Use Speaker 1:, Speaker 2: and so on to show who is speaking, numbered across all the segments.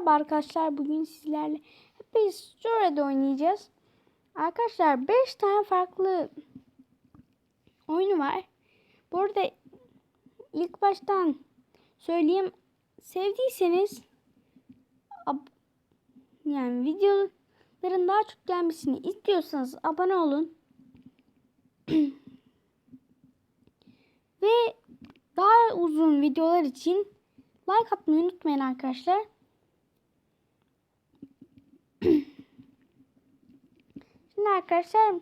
Speaker 1: Merhaba arkadaşlar. Bugün sizlerle Happy Story'de oynayacağız. Arkadaşlar 5 tane farklı oyunu var. Bu arada ilk baştan söyleyeyim. Sevdiyseniz yani videoların daha çok gelmesini istiyorsanız abone olun. Ve daha uzun videolar için like atmayı unutmayın arkadaşlar. Arkadaşlar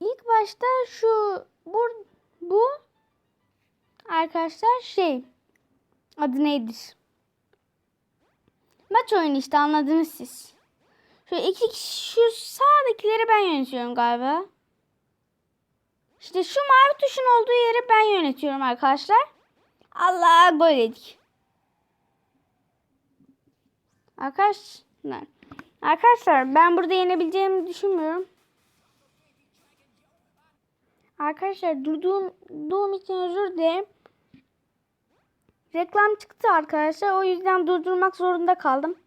Speaker 1: ilk başta şu bu, bu arkadaşlar şey adı nedir? Maç oyunu işte anladınız siz. Şu iki şu sağdakileri ben yönetiyorum galiba. İşte şu mavi tuşun olduğu yeri ben yönetiyorum arkadaşlar. Allah gol yedik. Arkadaşlar. Arkadaşlar ben burada yenebileceğimi düşünmüyorum. Arkadaşlar durduğum, durduğum için özür dilerim. Reklam çıktı arkadaşlar. O yüzden durdurmak zorunda kaldım.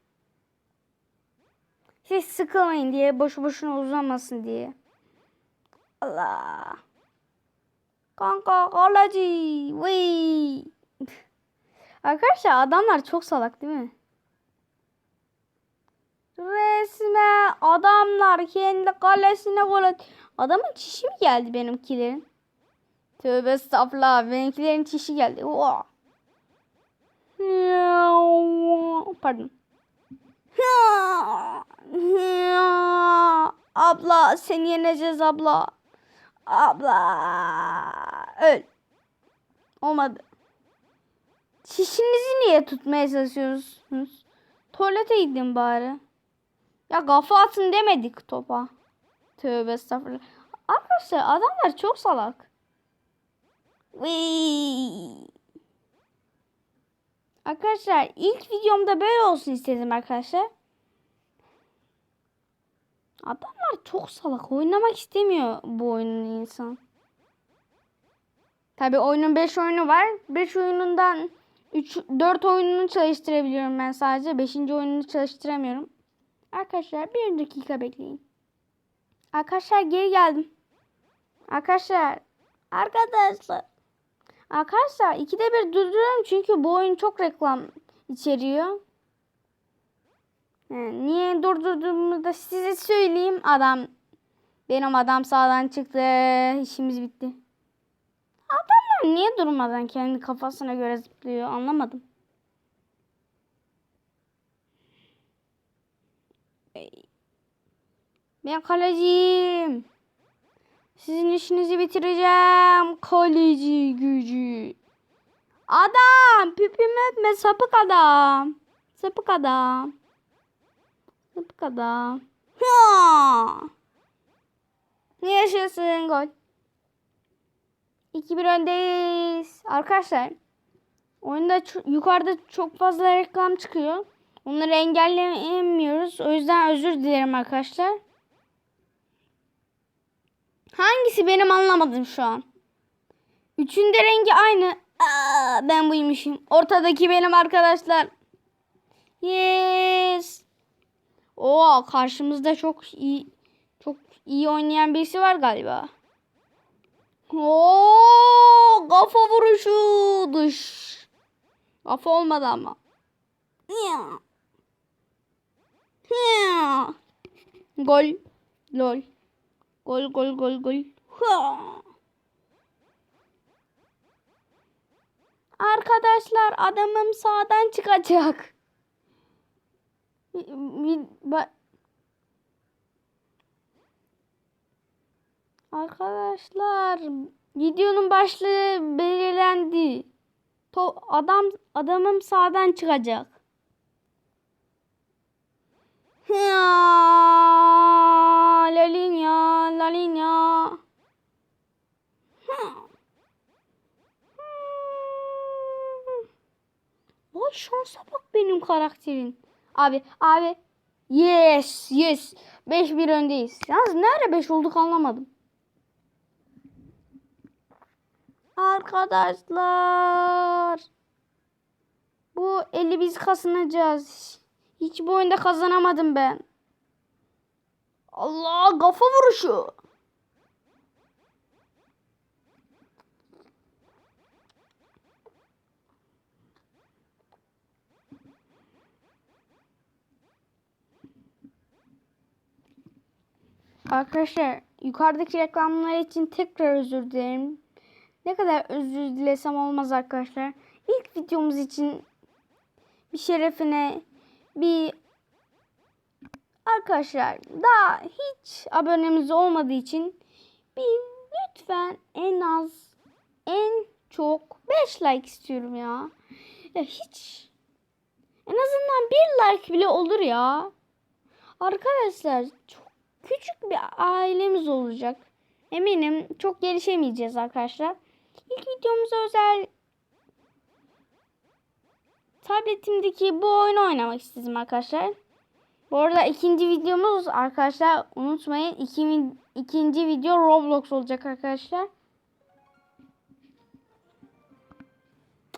Speaker 1: Siz sıkılmayın diye. Boşu boşuna uzamasın diye. Allah. Kanka kaleci. Vıy. Arkadaşlar adamlar çok salak değil mi? Resme adamlar kendi kalesine gol at. Adamın çişi mi geldi benimkilerin? Tövbe estağfurullah. Benimkilerin çişi geldi. Oha. Pardon. Abla seni yeneceğiz abla. Abla. Öl. Olmadı. Çişinizi niye tutmaya çalışıyorsunuz? Tuvalete gidin bari. Ya kafa atın demedik topa. Tövbe estağfurullah. Arkadaşlar adamlar çok salak. Vıy. Arkadaşlar ilk videomda böyle olsun istedim arkadaşlar. Adamlar çok salak. Oynamak istemiyor bu oyunun insan. Tabi oyunun 5 oyunu var. 5 oyunundan 3 4 oyununu çalıştırabiliyorum ben sadece. 5. oyununu çalıştıramıyorum. Arkadaşlar bir dakika bekleyin. Arkadaşlar geri geldim. Arkadaşlar. Arkadaşlar. Arkadaşlar ikide bir durduruyorum çünkü bu oyun çok reklam içeriyor. Yani niye durdurduğumu da size söyleyeyim. Adam benim adam sağdan çıktı. İşimiz bitti. Adamlar niye durmadan kendi kafasına göre zıplıyor anlamadım. Ben kaleciyim. Sizin işinizi bitireceğim. Kaleci gücü. Adam. Pipimi öpme sapık adam. Sapık adam. Sapık adam. Ne yaşasın gol. 2-1 öndeyiz. Arkadaşlar. Oyunda yukarıda çok fazla reklam çıkıyor. Onları engelleyemiyoruz. O yüzden özür dilerim arkadaşlar. Hangisi benim anlamadım şu an. Üçünde rengi aynı. Aa, ben buymuşum. Ortadaki benim arkadaşlar. Yes. Oo karşımızda çok iyi çok iyi oynayan birisi var galiba. Oo kafa vuruşu dış. Kafa olmadı ama. Gol. Lol. Gol gol gol gol. Arkadaşlar adamım sağdan çıkacak. Arkadaşlar videonun başlığı belirlendi. Adam adamım sağdan çıkacak. Ya, la linya, la linya. Hmm. Vay şansa bak benim karakterin. Abi, abi. Yes, yes. 5-1 öndeyiz. Yalnız nerede 5 olduk anlamadım. Arkadaşlar. Bu eli biz kasınacağız. Hiç bu oyunda kazanamadım ben. Allah kafa vuruşu. Arkadaşlar yukarıdaki reklamlar için tekrar özür dilerim. Ne kadar özür dilesem olmaz arkadaşlar. İlk videomuz için bir şerefine bir arkadaşlar daha hiç abonemiz olmadığı için bir lütfen en az en çok 5 like istiyorum ya. Ya hiç en azından bir like bile olur ya. Arkadaşlar çok küçük bir ailemiz olacak. Eminim çok gelişemeyeceğiz arkadaşlar. İlk videomuza özel tabletimdeki bu oyunu oynamak istedim arkadaşlar. Bu arada ikinci videomuz arkadaşlar unutmayın iki, ikinci video Roblox olacak arkadaşlar.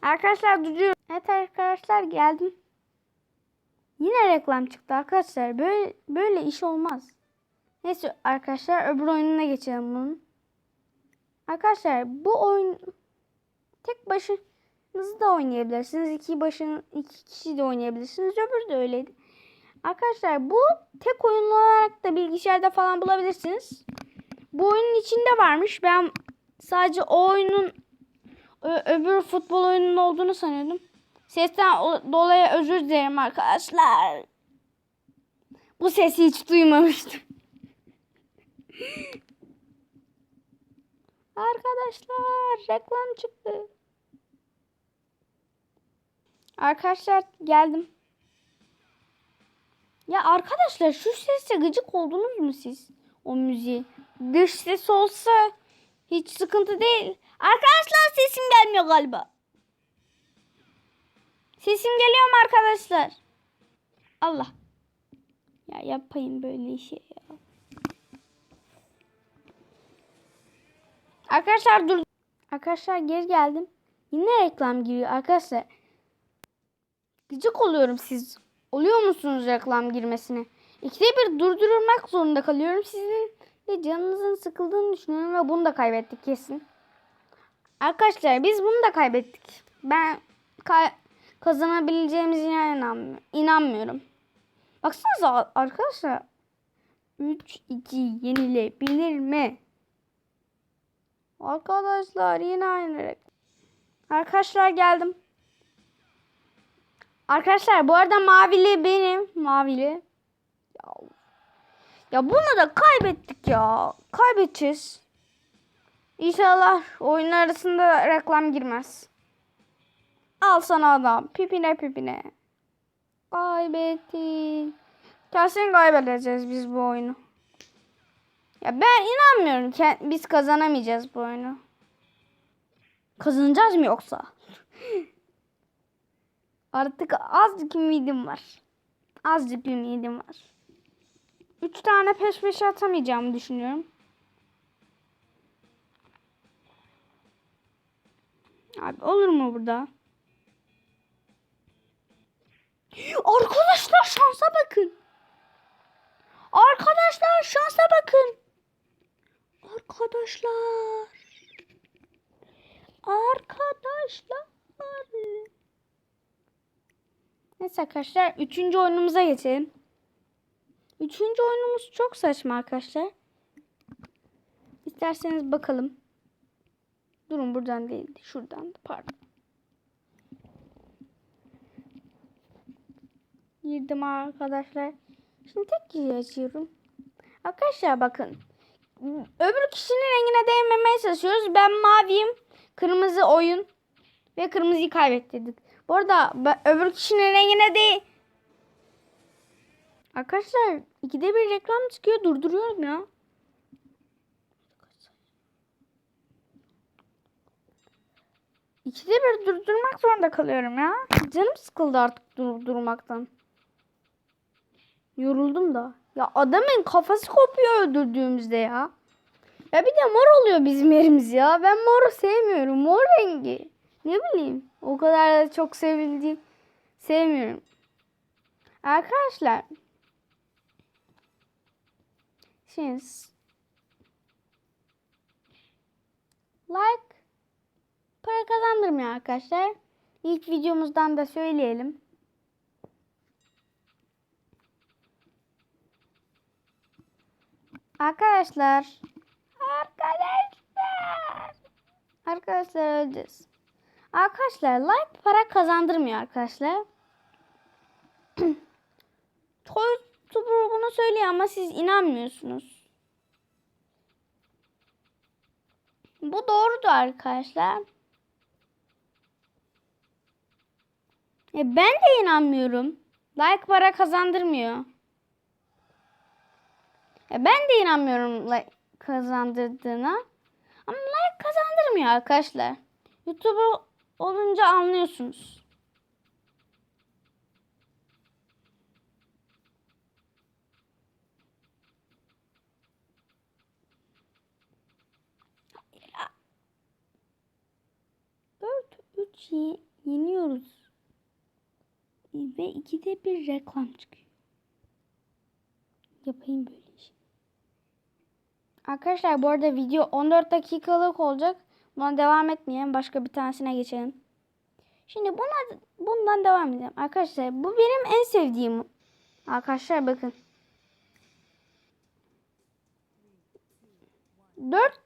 Speaker 1: Arkadaşlar duruyor. Evet arkadaşlar geldim. Yine reklam çıktı arkadaşlar. Böyle böyle iş olmaz. Neyse arkadaşlar öbür oyununa geçelim bunun. Arkadaşlar bu oyun tek başınız da oynayabilirsiniz. İki başın iki kişi de oynayabilirsiniz. Öbürü de öyleydi. Arkadaşlar bu tek oyun olarak da bilgisayarda falan bulabilirsiniz. Bu oyunun içinde varmış. Ben sadece o oyunun öbür futbol oyunun olduğunu sanıyordum. Sesten dolayı özür dilerim arkadaşlar. Bu sesi hiç duymamıştım. Arkadaşlar reklam çıktı. Arkadaşlar geldim. Ya arkadaşlar şu sese gıcık oldunuz mu siz? O müziği. Dış ses olsa hiç sıkıntı değil. Arkadaşlar sesim gelmiyor galiba. Sesim geliyor mu arkadaşlar? Allah. Ya yapayım böyle şey ya. Arkadaşlar dur. Arkadaşlar geri geldim. Yine reklam giriyor arkadaşlar. Gıcık oluyorum siz. Oluyor musunuz reklam girmesine? İkide bir durdurmak zorunda kalıyorum. Sizin de canınızın sıkıldığını düşünüyorum ve bunu da kaybettik kesin. Arkadaşlar biz bunu da kaybettik. Ben kay- kazanabileceğimize inanmıyorum. inanmıyorum. Baksanıza arkadaşlar. 3-2 yenilebilir mi? Arkadaşlar yine aynı reklam. Arkadaşlar geldim. Arkadaşlar bu arada mavili benim. Mavili. Ya, ya bunu da kaybettik ya. Kaybedeceğiz. İnşallah oyun arasında reklam girmez. Al sana adam. Pipine pipine. Kaybettik. Kesin kaybedeceğiz biz bu oyunu. Ya ben inanmıyorum biz kazanamayacağız bu oyunu. Kazanacağız mı yoksa? Artık azıcık ümidim var. Azıcık ümidim var. Üç tane peş peşe atamayacağımı düşünüyorum. Abi olur mu burada? Arkadaşlar şansa bakın. Arkadaşlar şansa bakın. Arkadaşlar. Arkadaşlar. Neyse arkadaşlar. Üçüncü oyunumuza geçelim. Üçüncü oyunumuz çok saçma arkadaşlar. İsterseniz bakalım. Durun buradan değildi. Şuradan. Pardon. Girdim arkadaşlar. Şimdi tek kişi açıyorum. Arkadaşlar bakın. Öbür kişinin rengine değmemeye çalışıyoruz. Ben maviyim. Kırmızı oyun. Ve kırmızıyı kaybettirdik. Bu arada öbür kişinin rengine değil. Arkadaşlar ikide bir reklam çıkıyor. Durduruyorum ya. İkide bir durdurmak zorunda kalıyorum ya. Canım sıkıldı artık durdurmaktan. Yoruldum da. Ya adamın kafası kopuyor öldürdüğümüzde ya. Ya bir de mor oluyor bizim yerimiz ya. Ben moru sevmiyorum. Mor rengi. Ne bileyim. O kadar da çok sevildiğim. Sevmiyorum. Arkadaşlar. Şimdi like para kazandırmıyor arkadaşlar. İlk videomuzdan da söyleyelim. Arkadaşlar. Arkadaşlar. Arkadaşlar öleceğiz. Arkadaşlar like para kazandırmıyor arkadaşlar. Çoğu YouTuber bunu söylüyor ama siz inanmıyorsunuz. Bu doğrudur arkadaşlar. E ben de inanmıyorum. Like para kazandırmıyor. E ben de inanmıyorum like kazandırdığına. Ama like kazandırmıyor arkadaşlar. YouTuber olunca anlıyorsunuz. Dört üç ye- yeniyoruz. Ve ikide bir reklam çıkıyor. Yapayım böyle iş. Arkadaşlar bu arada video 14 dakikalık olacak. Buna devam etmeyelim. Başka bir tanesine geçelim. Şimdi buna, bundan devam edelim. Arkadaşlar bu benim en sevdiğim. Arkadaşlar bakın. 4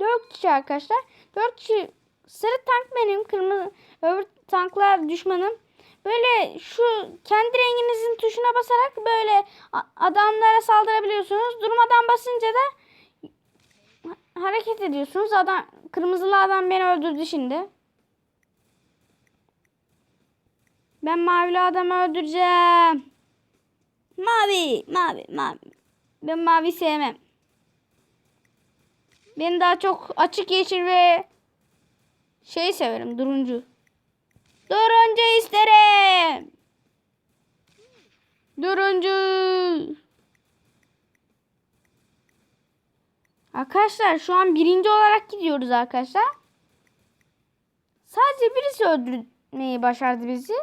Speaker 1: 4 kişi arkadaşlar. 4 kişi sarı tank benim, kırmızı öbür tanklar düşmanım. Böyle şu kendi renginizin tuşuna basarak böyle adamlara saldırabiliyorsunuz. Durmadan basınca da hareket ediyorsunuz. Adam kırmızılı adam beni öldürdü şimdi. Ben mavili adamı öldüreceğim. Mavi, mavi, mavi. Ben mavi sevmem. Ben daha çok açık yeşil ve şey severim, duruncu. Duruncu isterim. Duruncu. Arkadaşlar şu an birinci olarak gidiyoruz arkadaşlar. Sadece birisi öldürmeyi başardı bizi.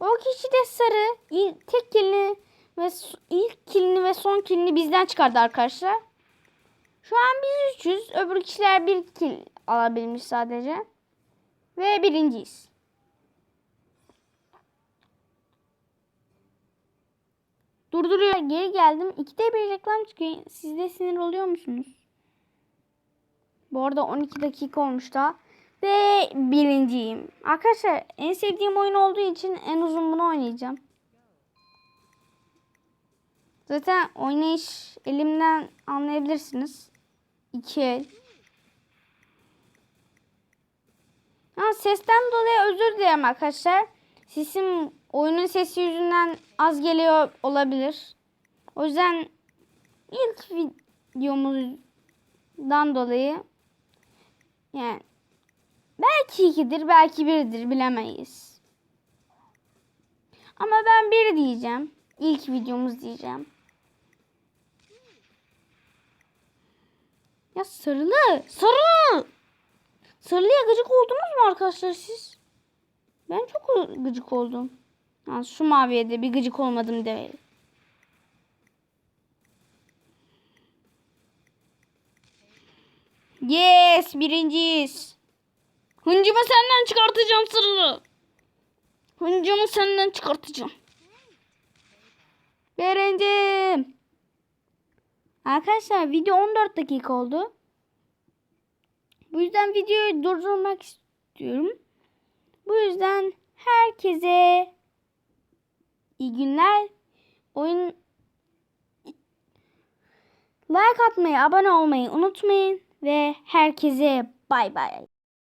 Speaker 1: O kişi de sarı. İlk, tek kilini ve ilk kilini ve son kilini bizden çıkardı arkadaşlar. Şu an biz 300. Öbür kişiler bir kil alabilmiş sadece. Ve birinciyiz. Durduruyor. Geri geldim. İkide bir reklam çıkıyor. Siz de sinir oluyor musunuz? Bu arada 12 dakika olmuş da. Ve birinciyim. Arkadaşlar en sevdiğim oyun olduğu için en uzun bunu oynayacağım. Zaten oynayış elimden anlayabilirsiniz. İki el. Ha, sesten dolayı özür dilerim arkadaşlar. Sesim oyunun sesi yüzünden az geliyor olabilir. O yüzden ilk videomuzdan dolayı yani belki ikidir belki birdir bilemeyiz. Ama ben bir diyeceğim. İlk videomuz diyeceğim. Ya sarılı. Sarı. Sarılıya gıcık oldunuz mu arkadaşlar siz? Ben çok gıcık oldum. Ha, şu maviye de bir gıcık olmadım değil. Yes birinciyiz. Hıncımı senden çıkartacağım sarılı. Hıncımı senden çıkartacağım. Birincim. Arkadaşlar video 14 dakika oldu. Bu yüzden videoyu durdurmak istiyorum. Bu yüzden herkese iyi günler. Oyun like atmayı, abone olmayı unutmayın ve herkese bay bay.